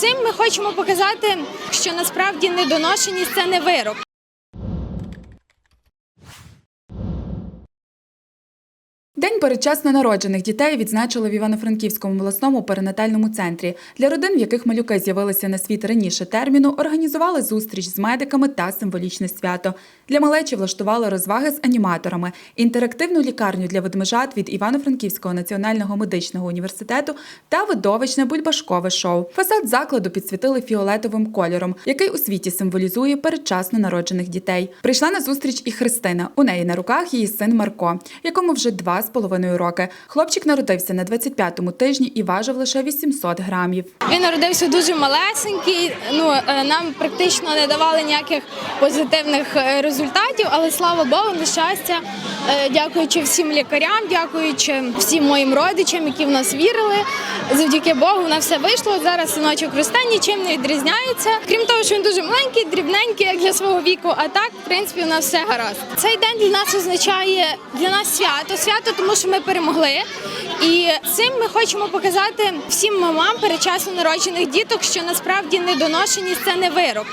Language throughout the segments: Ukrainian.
цим ми хочемо показати, що насправді недоношеність це не вирок. День передчасно народжених дітей відзначили в Івано-Франківському обласному перинатальному центрі. Для родин, в яких малюки з'явилися на світ раніше терміну, організували зустріч з медиками та символічне свято. Для малечі влаштували розваги з аніматорами, інтерактивну лікарню для ведмежат від Івано-Франківського національного медичного університету та видовищне бульбашкове шоу. Фасад закладу підсвітили фіолетовим кольором, який у світі символізує передчасно народжених дітей. Прийшла на зустріч і Христина. У неї на руках її син Марко, якому вже два з половиною роки. Хлопчик народився на 25-му тижні і важив лише 800 грамів. Він народився дуже малесенький. Ну е, нам практично не давали ніяких позитивних е, результатів, але слава Богу, на щастя, дякуючи всім лікарям, дякуючи всім моїм родичам, які в нас вірили. Завдяки Богу, на все вийшло. Зараз синочок росте, нічим не відрізняється. Крім того, що він дуже маленький, дрібненький, як для свого віку. А так, в принципі, у нас все гаразд. Цей день для нас означає для нас свято. Свято, тому що ми перемогли. І цим ми хочемо показати всім мамам передчасно народжених діток, що насправді недоношеність це не вирок.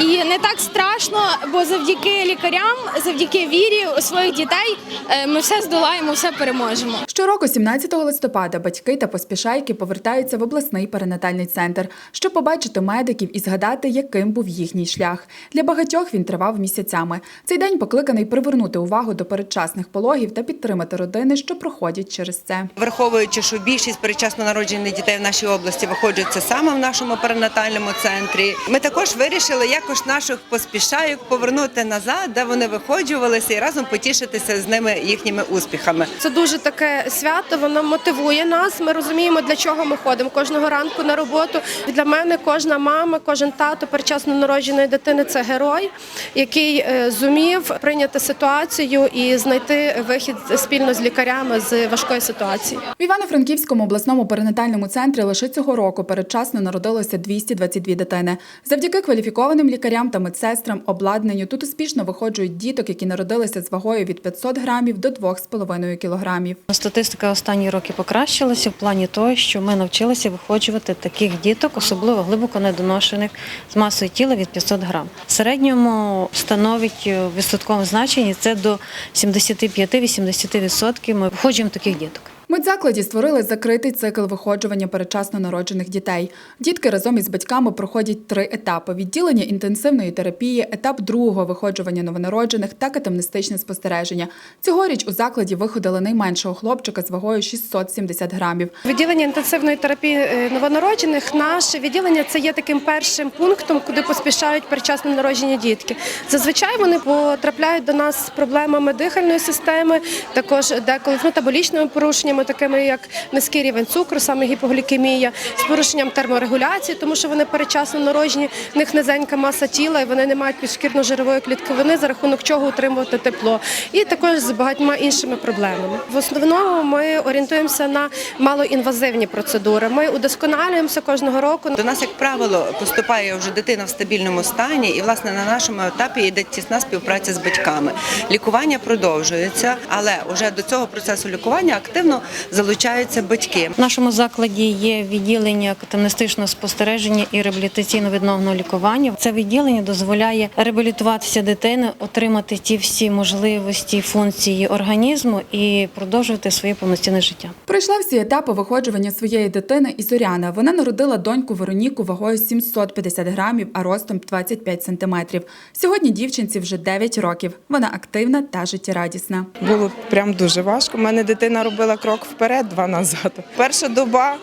І не так страшно, бо завдяки лікарям, завдяки вірі у своїх дітей е, ми все здолаємо, все переможемо. Щороку, 17 листопада, батьки та поспішайки повертаються в обласний перинатальний центр, щоб побачити медиків і згадати, яким був їхній шлях. Для багатьох він тривав місяцями. Цей день покликаний привернути увагу до передчасних пологів та підтримати родини, що проходять через це. Враховуючи, що більшість передчасно народжених дітей в нашій області виходять саме в нашому перинатальному центрі. Ми також вирішили якось наших поспішайок повернути назад, де вони виходжувалися, і разом потішитися з ними їхніми успіхами. Це дуже таке свято, воно мотивує нас. Ми розуміємо, для чого ми ходимо кожного ранку на роботу. Для мене кожна мама, кожен тато передчасно народженої дитини це герой, який е, зумів прийняти ситуацію і знайти вихід спільно з лікарями з важкої ситуації. В Івано-Франківському обласному перинатальному центрі лише цього року передчасно народилося 222 дитини. Завдяки кваліфікованим лікарям та медсестрам обладнанню тут успішно виходжують діток, які народилися з вагою від 500 грамів до 2,5 кілограмів. Статистика останні роки покращилася в плані того, що ми навчилися виходжувати таких діток, особливо глибоко недоношених з масою тіла від 500 грам. В середньому становить в відсотковому значенні це до 75-80% ми виходжуємо таких діток. Медзакладі створили закритий цикл виходжування передчасно народжених дітей. Дітки разом із батьками проходять три етапи: відділення інтенсивної терапії, етап другого виходжування новонароджених та катамнестичне спостереження. Цьогоріч у закладі виходили найменшого хлопчика з вагою 670 грамів. Відділення інтенсивної терапії е, новонароджених. Наше відділення це є таким першим пунктом, куди поспішають передчасно народжені дітки. Зазвичай вони потрапляють до нас з проблемами дихальної системи, також деколи з метаболічними порушеннями, такими як низький рівень цукру, саме гіпоглікемія, з порушенням терморегуляції, тому що вони передчасно народжені, в них низенька маса тіла, і вони не мають підшкірно-жирової клітковини, за рахунок чого утримувати тепло, і також з багатьма іншими проблемами. В основному ми орієнтуємося на малоінвазивні процедури. Ми удосконалюємося кожного року. До нас, як правило, поступає вже дитина в стабільному стані, і власне на нашому етапі йде тісна співпраця з батьками. Лікування продовжується, але вже до цього процесу лікування активно залучаються батьки. В нашому закладі є відділення катамнестичного спостереження і реабілітаційно-відновного лікування. Це відділення дозволяє реабілітуватися дитини, отримати ті всі можливості, функції організму і продовжувати своє повноцінне життя. Пройшла всі етапи виходжування своєї дитини і Зоряна. Вона народила доньку Вероніку вагою 750 грамів, а ростом 25 сантиметрів. Сьогодні дівчинці вже 9 років. Вона активна та життєрадісна. Було прям дуже важко. У мене дитина робила крок вперед, два назад. Перша доба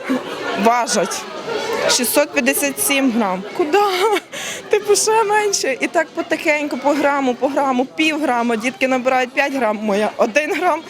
важать 657 грам. Куди? Типу ще менше. І так потихеньку, по граму, по граму, пів грама. Дітки набирають 5 грам, моя 1 грам.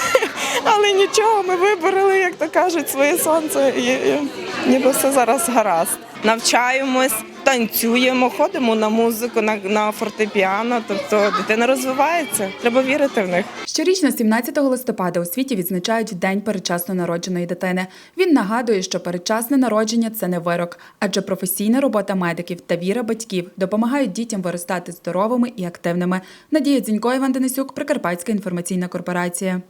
Але нічого, ми вибороли, як то кажуть, своє сонце. І, і ніби все зараз гаразд. Навчаємось, танцюємо, ходимо на музику, на, на фортепіано. Тобто дитина розвивається. Треба вірити в них. Щорічно, 17 листопада, у світі відзначають День передчасно народженої дитини. Він нагадує, що передчасне народження це не вирок, адже професійна робота медиків та віра батьків допомагають дітям виростати здоровими і активними. Надія Дзінько, Іван Денисюк, Прикарпатська інформаційна корпорація.